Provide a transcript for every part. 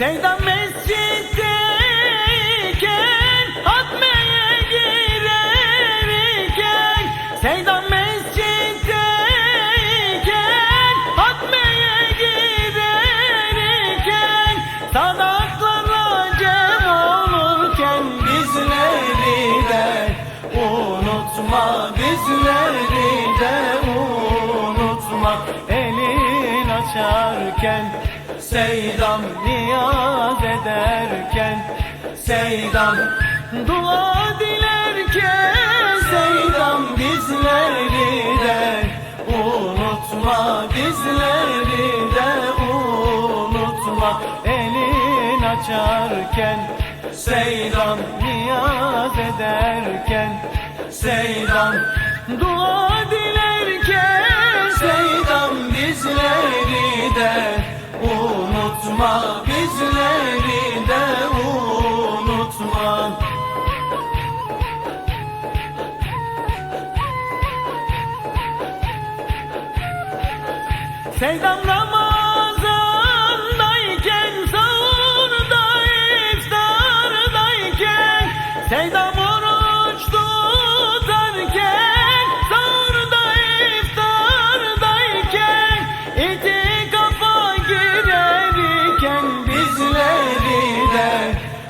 Seydan mescitteyken Hatmeye girerken Seydan mescitteyken Hatmeye girerken Sanatlara cem olurken Bizleri de unutma Bizleri de unutma. Elin açarken Seydam ederken Seydam dua dilerken Seydam bizleri de unutma Bizleri de unutma. Elin açarken Seydam niyaz ederken Seydam dua dilerken Seydam bizleri de unutma Seydam Ramazan'dayken Sahurda iftardayken Seydam oruç tutarken Sahurda iftardayken İtikafa girerken Bizleri de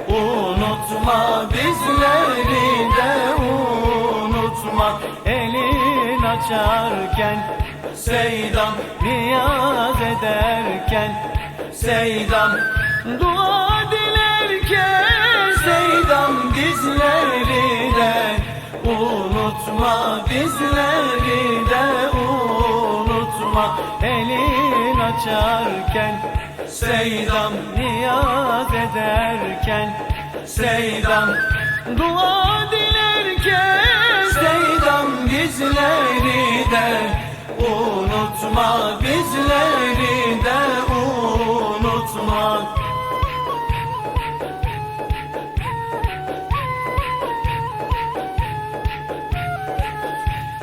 unutma Bizleri de unutma. Elin açarken Seydam niyaz ederken Seydam dua dilerken Seydam bizleri de unutma Bizleri de unutma Elin açarken Seydam niyaz ederken Seydam dua dilerken Seydam bizleri de unutma Bizleri de unutma.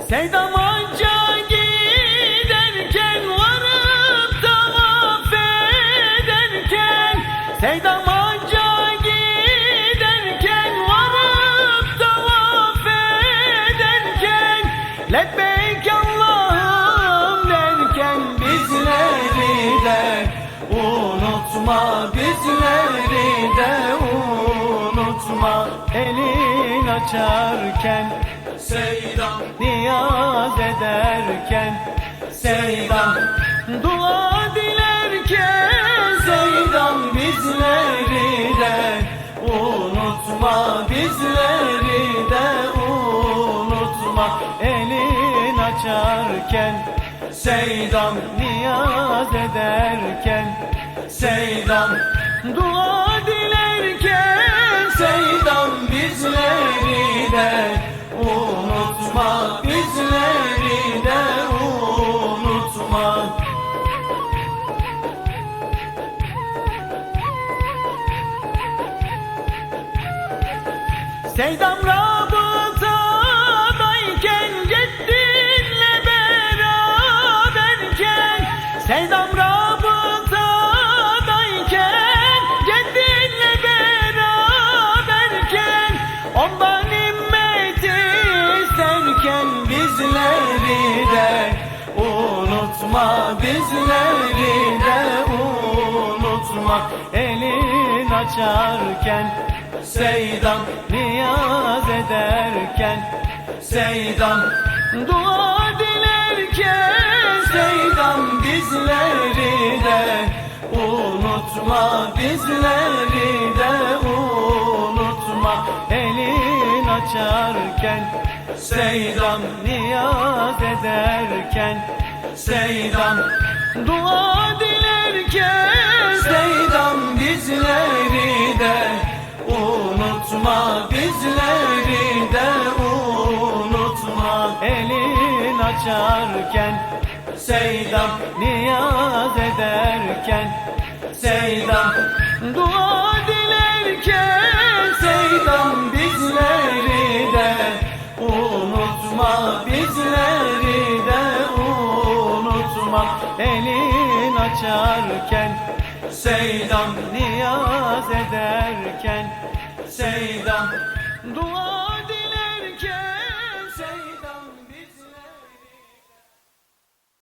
Seydam Hacca giderken varıp tavaf ederken Seydam Hacca giderken varıp tavaf ederken Lebbeyk Allah'ım unutma Bizleri de unutma. Elin açarken Seydam niyaz ederken Seydam dua dilerken Seydam bizleri de unutma. Bizleri de unutma. Elin açarken Seydam niyaz ederken Seydam dua dilerken Seydam bizleri de unutma Bizleri de unutma. Seydam rabıtadayken Ondan nimmeti isterken Bizleri de. Unutma Bizleri de. Unutma Elin açarken Seydam niyaz ederken Seydam dua dilerken Seydam bizleri de. Unutma Bizleri de. unutma açarken Seydam niyaz ederken Seydam dua dilerken Seydam bizleri de unutma Bizleri de unutma. Elin açarken Seydam niyaz ederken Seydam dua dilerken Seydam bizleri açarken Seydam niyaz ederken Seydam dua